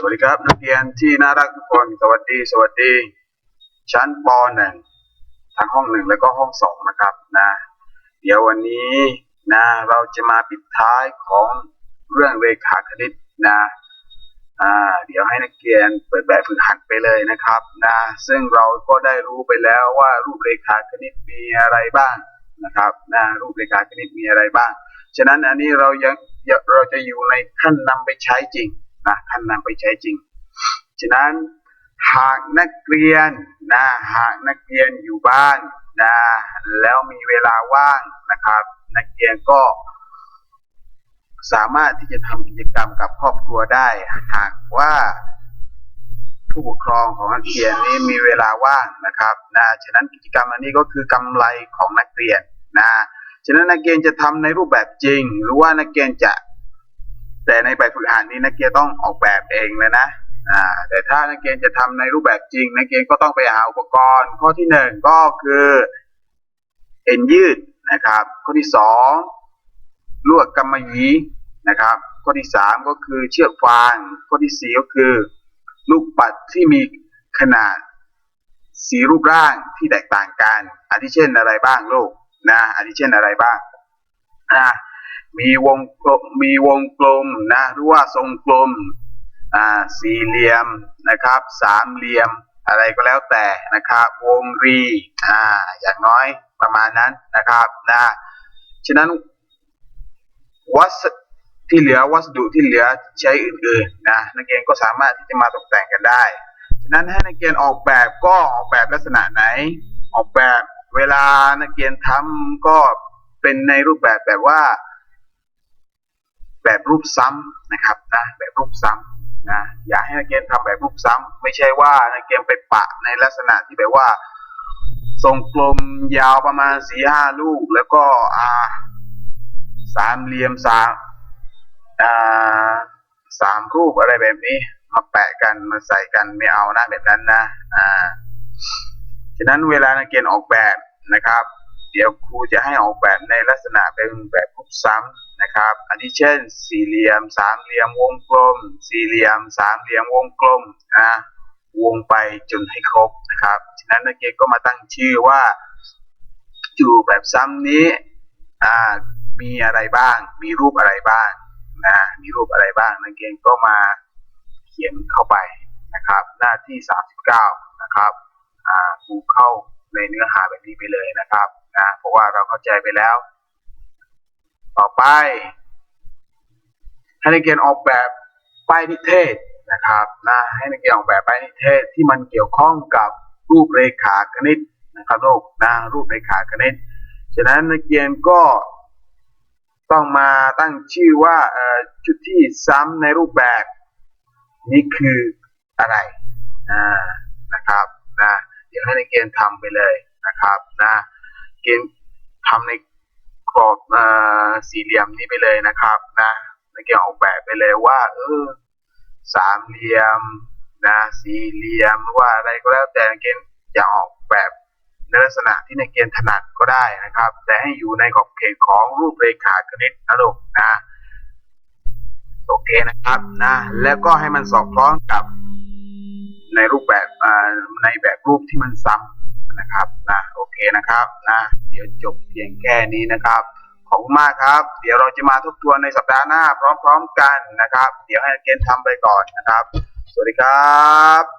สวัสดีครับ นักเรียนที่น่ารักทุกคนสวัสดีสวัสดี ชั้นปหนึ่งทั้งห้องหนึ่งแล้วก็ห้องสองนะครับนะเดี๋ยววันนี้นะเราจะมาปิดท้ายของเรื่องเรขาคณิตนะอ่าเดี๋ยวให้นักเรียนเปิดแบบฝึกหัดไปเลยนะครับนะซึ่งเราก็ได้รู้ไปแล้วว่ารูปเรขาคณิตมีอะไรบ้างนะครับนะรูปเรขาคณิตมีอะไรบ้าง ฉะนั้นอันนี้เรายังเราจะอยู่ในขั้นนำไปใช้จริง นะขั้นนำไปใช้จริง ฉะนั้นหากนักเรียนนะหากนักเรียนอยู่บ้านนะแล้วมีเวลาว่างนะครับ นักเรียนก็สามารถที่จะทำกิจกรรมกับครอบครัวได้ หากว่าผู้ปกครองของนักเรียนนี้มีเวลาว่างนะครับนะฉะนั้นกิจกรรมอันนี้ก็คือกำไรของนักเรียนนะฉะนั้นนักเรียนจะทำในรูปแบบจริง หรือว่านักเรียนจะ แต่ในแบบฝึกหัดนี้นักเรียนต้องออกแบบเองเลยนะอ่าแต่ถ้านักเรียนจะทำในรูปแบบจริง นักเรียนก็ต้องไปหาอุปกรณ์ ข้อที่หนึ่งก็คือเอ็นยืดนะครับ ข้อที่สองลวดกำมะหยี่นะครับ ข้อที่สามก็คือเชือกฟาง ข้อที่สี่ก็คือ ลูกปัดที่มีขนาดสีรูปร่างที่แตกต่างกันอาทิเช่นอะไรบ้างลูกนะอาทิเช่นอะไรบ้างอ่า มีวงกลมมีวงกลมนะหรือว่าทรงกลมอ่าสี่เหลี่ยมนะครับ สามเหลี่ยมอะไรก็แล้วแต่นะครับ วงรีอ่าอย่างน้อยประมาณนั้นนะครับนะฉะนั้นวัสดุที่เหลือวัสดุที่เหลือใช้อื่นๆนะนักเรียนก็สามารถที่จะมาตกแต่งกันได้ ฉะนั้นให้นักเรียนออกแบบก็ออกแบบลักษณะไหน ออกแบบเวลานักเรียนทำก็เป็นในรูปแบบแบบว่า แบบรูปซ้ำนะครับนะแบบรูปซ้ำนะอย่าให้นักเรียนทำแบบรูปซ้ำไม่ใช่ว่านักเรียนไปปะในลักษณะที่แบบว่า ทรงกลมยาวประมาณสี่ห้าลูก แล้วก็อ่าสามเหลี่ยมสามอ่าสามรูปอะไรแบบนี้ มาแปะกันมาใส่กันไม่เอานะแบบนั้นนะอ่าฉะนั้นเวลานักเรียนออกแบบนะครับ เดี๋ยวครูจะให้ออกแบบในลักษณะเป็นแบบรูปซ้ำ นะครับ อันที่เช่น สี่เหลี่ยม สามเหลี่ยมวงกลม สี่เหลี่ยม สามเหลี่ยมวงกลมนะวงไปจนให้ครบนะครับฉะนั้นนักเรียนก็มาตั้งชื่อว่าอยู่แบบซ้ำนี้อ่ามีอะไรบ้าง มีรูปอะไรบ้างนะมีรูปอะไรบ้างนักเรียนก็มาเขียนเข้าไปนะครับ หน้าที่ 39 นะครับอ่าครูเข้าในเนื้อหาแบบนี้ไปเลยนะครับนะเพราะว่าเราเข้าใจไปแล้ว ต่อไป ให้นักเรียนออกแบบป้ายนิเทศนะครับนะให้นักเรียนออกแบบป้ายนิเทศที่มันเกี่ยวข้องกับรูปเรขาคณิตนะครับลูกนะรูปเรขาคณิตฉะนั้นนักเรียนก็ต้องมาตั้งชื่อว่าชุดที่ซ้ำในรูปแบบ นี่คืออะไรอ่านะครับนะเดี๋ยวให้นักเรียนทำไปเลยนะครับนะเกณฑ์ทำในกรอบ สี่เหลี่ยมนี้ไปเลยนะครับนะในักเรียนออกแบบไปเลยว่า เออสามเหลี่ยมนะสี่เหลี่ยมว่าอะไรก็แล้วแต่นักเรียนจะออกแบบในลักษณะที่ในเกณฑ์ถนัดก็ได้นะครับ แต่ให้อยู่ในขอบเขตของรูปเรขาคณิตนะลูกนะโอเคนะครับนะแล้วก็ให้มันสอดคล้องกับในรูปแบบในแบบรูปที่มันซ้ำนะครับนะโอเคนะครับนะเดี๋ยวจบเพียงแค่นี้นะครับ ขอบคุณมากครับ เดี๋ยวเราจะมาทบทวนในสัปดาห์หน้าพร้อม ๆ กันนะครับ เดี๋ยวให้เกณฑ์ทำไปก่อนนะครับ สวัสดีครับ